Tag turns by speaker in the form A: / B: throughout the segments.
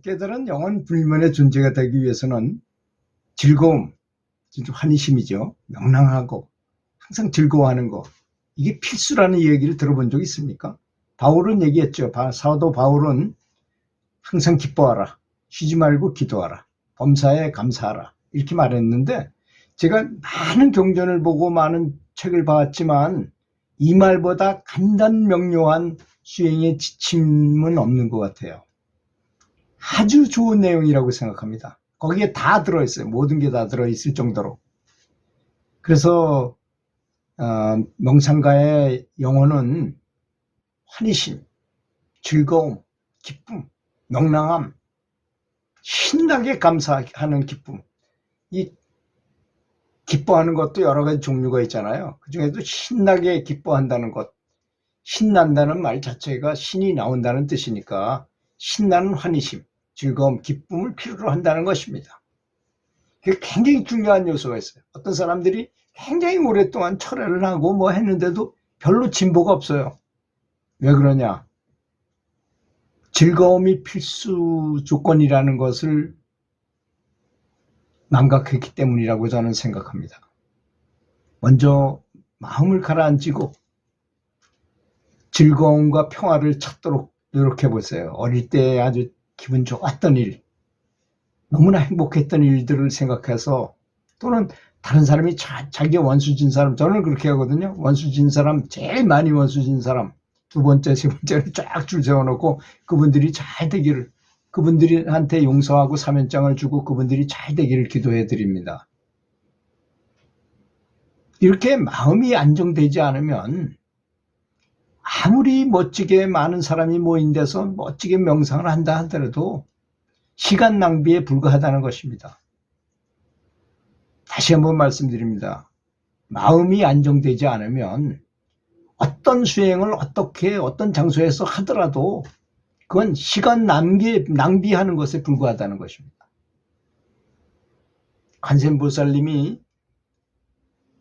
A: 깨달은 영원 불면의 존재가 되기 위해서는 즐거움, 진짜 환희심이죠. 명랑하고 항상 즐거워하는 거. 이게 필수라는 얘기를 들어본 적 있습니까? 바울은 얘기했죠. 바- 사도 바울은 항상 기뻐하라. 쉬지 말고 기도하라. 범사에 감사하라. 이렇게 말했는데 제가 많은 경전을 보고 많은 책을 봤지만 이 말보다 간단 명료한 수행의 지침은 없는 것 같아요. 아주 좋은 내용이라고 생각합니다. 거기에 다 들어있어요. 모든 게 다 들어있을 정도로. 그래서 어, 명상가의 영혼은 환희심, 즐거움, 기쁨, 명랑함, 신나게 감사하는 기쁨. 이 기뻐하는 것도 여러 가지 종류가 있잖아요. 그 중에도 신나게 기뻐한다는 것. 신난다는 말 자체가 신이 나온다는 뜻이니까 신나는 환희심, 즐거움, 기쁨을 필요로 한다는 것입니다. 그게 굉장히 중요한 요소가 있어요. 어떤 사람들이 굉장히 오랫동안 철회를 하고 뭐 했는데도 별로 진보가 없어요. 왜 그러냐? 즐거움이 필수 조건이라는 것을 망각했기 때문이라고 저는 생각합니다. 먼저 마음을 가라앉히고 즐거움과 평화를 찾도록 노력해 보세요. 어릴 때 아주 기분 좋았던 일, 너무나 행복했던 일들을 생각해서 또는 다른 사람이 자, 자기 원수진 사람, 저는 그렇게 하거든요. 원수진 사람, 제일 많이 원수진 사람, 두 번째, 세 번째를 쫙 줄 세워놓고 그분들이 잘 되기를, 그분들한테 용서하고 사면장을 주고 그분들이 잘 되기를 기도해 드립니다. 이렇게 마음이 안정되지 않으면 아무리 멋지게 많은 사람이 모인 데서 멋지게 명상을 한다 하더라도 시간 낭비에 불과하다는 것입니다. 다시 한번 말씀드립니다. 마음이 안정되지 않으면 어떤 수행을 어떻게 어떤 장소에서 하더라도 그건 시간 낭비, 낭비하는 것에 불과하다는 것입니다. 관세음보살님이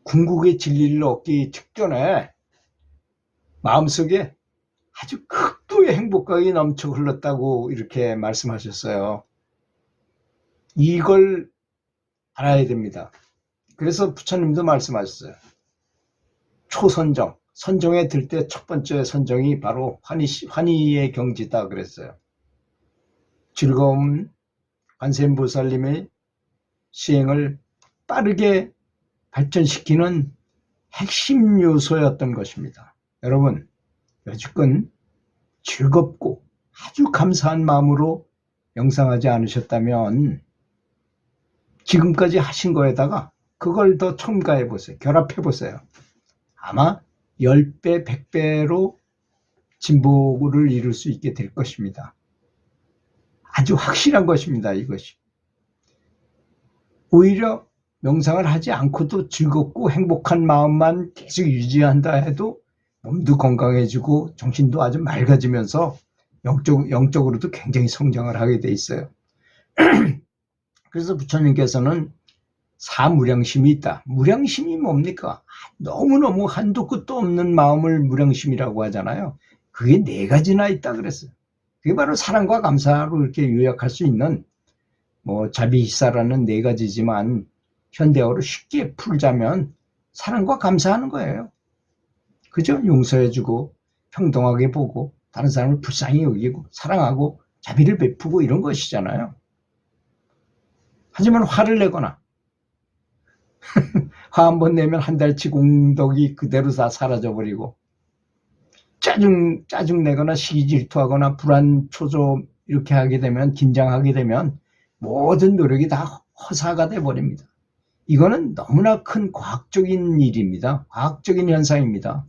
A: 궁극의 진리를 얻기 직전에 마음속에 아주 극도의 행복감이 넘쳐 흘렀다고 이렇게 말씀하셨어요. 이걸 알아야 됩니다. 그래서 부처님도 말씀하셨어요. 초선정, 선정에 들 때 첫 번째 선정이 바로 환희, 환희의 경지다 그랬어요. 즐거움 관세음보살님의 시행을 빠르게 발전시키는 핵심 요소였던 것입니다. 여러분, 여지껏 즐겁고 아주 감사한 마음으로 명상하지 않으셨다면 지금까지 하신 거에다가 그걸 더 첨가해 보세요. 결합해 보세요. 아마 10배, 100배로 진보를 이룰 수 있게 될 것입니다. 아주 확실한 것입니다. 이것이. 오히려 명상을 하지 않고도 즐겁고 행복한 마음만 계속 유지한다 해도 몸도 건강해지고 정신도 아주 맑아지면서 영적, 영적으로도 굉장히 성장을 하게 돼 있어요. 그래서 부처님께서는 사무량심이 있다. 무량심이 뭡니까? 너무너무 한도 끝도 없는 마음을 무량심이라고 하잖아요. 그게 네 가지나 있다 그랬어요. 그게 바로 사랑과 감사로 이렇게 요약할 수 있는 뭐 자비히사라는 네 가지지만 현대어로 쉽게 풀자면 사랑과 감사하는 거예요. 그죠? 용서해주고 평등하게 보고 다른 사람을 불쌍히 여기고 사랑하고 자비를 베푸고 이런 것이잖아요. 하지만 화를 내거나 화 한 번 내면 한 달치 공덕이 그대로 다 사라져버리고 짜증 짜증 내거나 시기 질투하거나 불안 초조 이렇게 하게 되면 긴장하게 되면 모든 노력이 다 허사가 돼 버립니다. 이거는 너무나 큰 과학적인 일입니다. 과학적인 현상입니다.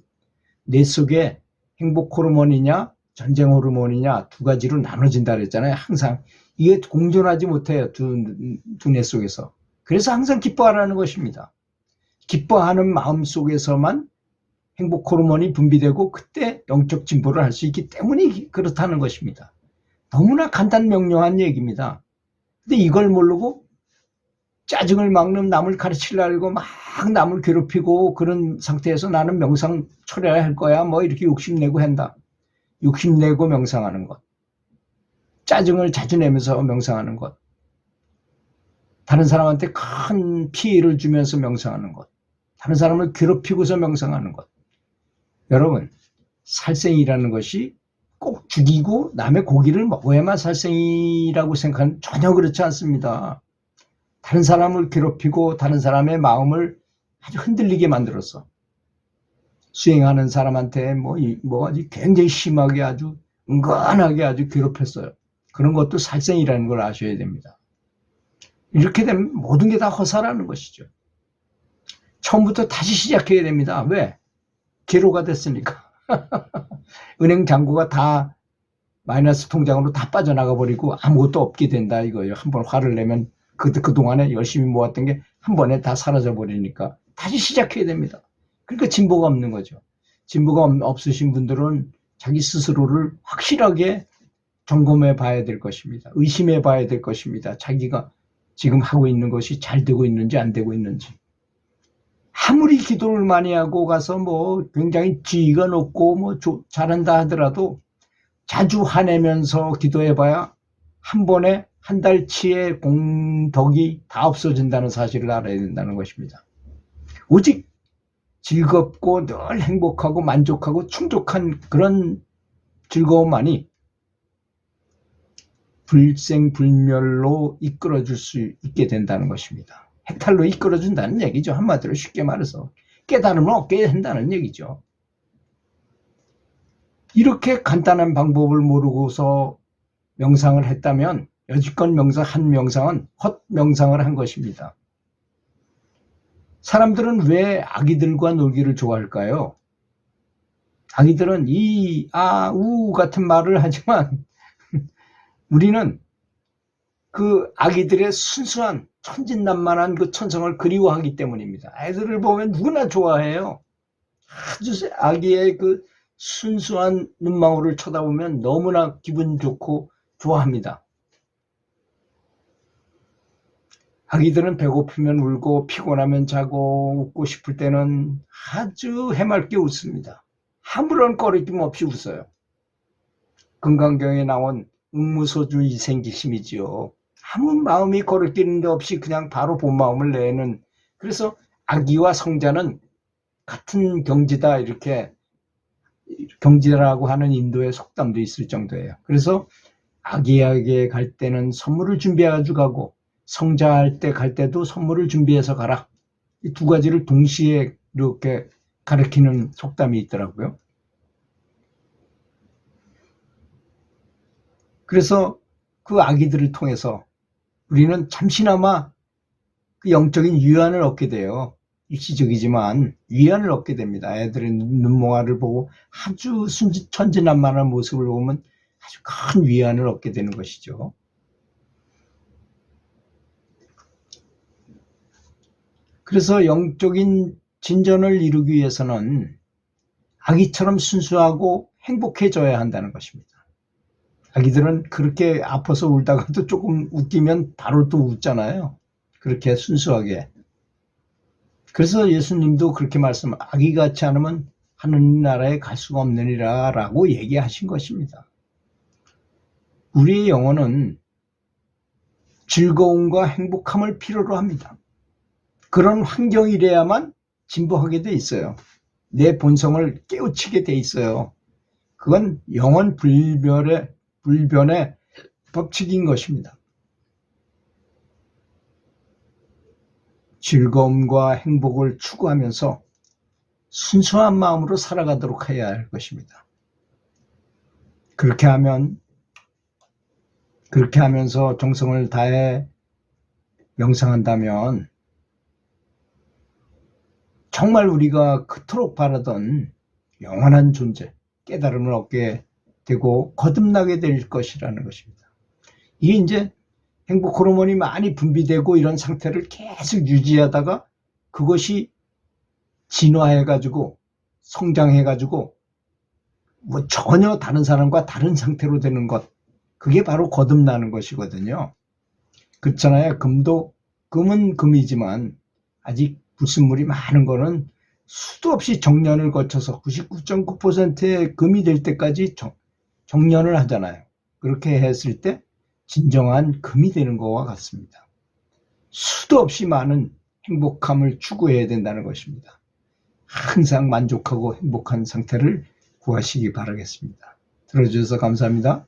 A: 뇌 속에 행복 호르몬이냐 전쟁 호르몬이냐 두 가지로 나눠진다 그랬잖아요. 항상 이게 공존하지 못해요. 두, 두 뇌 속에서. 그래서 항상 기뻐하라는 것입니다. 기뻐하는 마음 속에서만 행복 호르몬이 분비되고 그때 영적 진보를 할 수 있기 때문에 그렇다는 것입니다. 너무나 간단 명료한 얘기입니다. 근데 이걸 모르고 짜증을 막는 남을 가르치려고 막 남을 괴롭히고 그런 상태에서 나는 명상 철회할 거야 뭐 이렇게 욕심내고 한다. 욕심내고 명상하는 것. 짜증을 자주 내면서 명상하는 것. 다른 사람한테 큰 피해를 주면서 명상하는 것. 다른 사람을 괴롭히고서 명상하는 것. 여러분, 살생이라는 것이 꼭 죽이고 남의 고기를 먹어야만 살생이라고 생각하는 전혀 그렇지 않습니다. 다른 사람을 괴롭히고 다른 사람의 마음을 아주 흔들리게 만들어서 수행하는 사람한테 뭐, 이- 뭐 아주 굉장히 심하게 아주 은근하게 아주 괴롭혔어요. 그런 것도 살생이라는 걸 아셔야 됩니다. 이렇게 되면 모든 게 다 허사라는 것이죠. 처음부터 다시 시작해야 됩니다. 왜? 기로가 됐으니까. 은행 잔고가 다 마이너스 통장으로 다 빠져나가 버리고 아무것도 없게 된다 이거예요. 한 번 화를 내면 그, 그동안에 열심히 모았던 게 한 번에 다 사라져 버리니까 다시 시작해야 됩니다. 그러니까 진보가 없는 거죠. 진보가 없- 없으신 분들은 자기 스스로를 확실하게 점검해 봐야 될 것입니다. 의심해 봐야 될 것입니다. 자기가 지금 하고 있는 것이 잘 되고 있는지 안 되고 있는지. 아무리 기도를 많이 하고 가서 뭐 굉장히 지위가 높고 뭐 조- 잘한다 하더라도 자주 화내면서 기도해 봐야 한 번에 한 달치의 공덕이 다 없어진다는 사실을 알아야 된다는 것입니다. 오직 즐겁고 늘 행복하고 만족하고 충족한 그런 즐거움만이 불생불멸로 이끌어줄 수 있게 된다는 것입니다. 해탈로 이끌어준다는 얘기죠. 한마디로 쉽게 말해서 깨달음을 얻게 된다는 얘기죠. 이렇게 간단한 방법을 모르고서 명상을 했다면 여지껏 명상 한 명상은 헛 명상을 한 것입니다. 사람들은 왜 아기들과 놀기를 좋아할까요? 아기들은 이, 아, 우 같은 말을 하지만 우리는 그 아기들의 순수한 천진난만한 그 천성을 그리워하기 때문입니다. 아이들을 보면 누구나 좋아해요. 아주 아기의 그 순수한 눈망울을 쳐다보면 너무나 기분 좋고 좋아합니다. 아기들은 배고프면 울고 피곤하면 자고 웃고 싶을 때는 아주 해맑게 웃습니다. 아무런 꺼리낌 없이 웃어요. 건강경에 나온 응무소주 이생기심이지요. 아무 마음이 거리끼는 데 없이 그냥 바로 본 마음을 내는 그래서 아기와 성자는 같은 경지다 이렇게 경지라고 하는 인도의 속담도 있을 정도예요. 그래서 아기에게 갈 때는 선물을 준비해 가지고 가고 성자할 때 갈 때도 선물을 준비해서 가라. 이 두 가지를 동시에 이렇게 가르치는 속담이 있더라고요. 그래서 그 아기들을 통해서 우리는 잠시나마 그 영적인 위안을 얻게 돼요. 일시적이지만 위안을 얻게 됩니다. 애들의 눈- 눈몽화를 보고 아주 순지 천진난만한 모습을 보면 아주 큰 위안을 얻게 되는 것이죠. 그래서 영적인 진전을 이루기 위해서는 아기처럼 순수하고 행복해져야 한다는 것입니다. 아기들은 그렇게 아파서 울다가도 조금 웃기면 바로 또 웃잖아요. 그렇게 순수하게. 그래서 예수님도 그렇게 말씀, 아기 같지 않으면 하늘나라에 갈 수가 없느니라 라고 얘기하신 것입니다. 우리의 영혼은 즐거움과 행복함을 필요로 합니다. 그런 환경이래야만 진보하게 돼 있어요. 내 본성을 깨우치게 돼 있어요. 그건 영원 불변의, 불변의 법칙인 것입니다. 즐거움과 행복을 추구하면서 순수한 마음으로 살아가도록 해야 할 것입니다. 그렇게 하면, 그렇게 하면서 정성을 다해 명상한다면 정말 우리가 그토록 바라던 영원한 존재, 깨달음을 얻게 되고 거듭나게 될 것이라는 것입니다. 이게 이제 행복 호르몬이 많이 분비되고 이런 상태를 계속 유지하다가 그것이 진화해가지고 성장해가지고 뭐 전혀 다른 사람과 다른 상태로 되는 것, 그게 바로 거듭나는 것이거든요. 그렇잖아요. 금도, 금은 금이지만 아직 불순물이 많은 거는 수도 없이 정년을 거쳐서 99.9%의 금이 될 때까지 정, 정년을 하잖아요. 그렇게 했을 때 진정한 금이 되는 것과 같습니다. 수도 없이 많은 행복함을 추구해야 된다는 것입니다. 항상 만족하고 행복한 상태를 구하시기 바라겠습니다. 들어주셔서 감사합니다.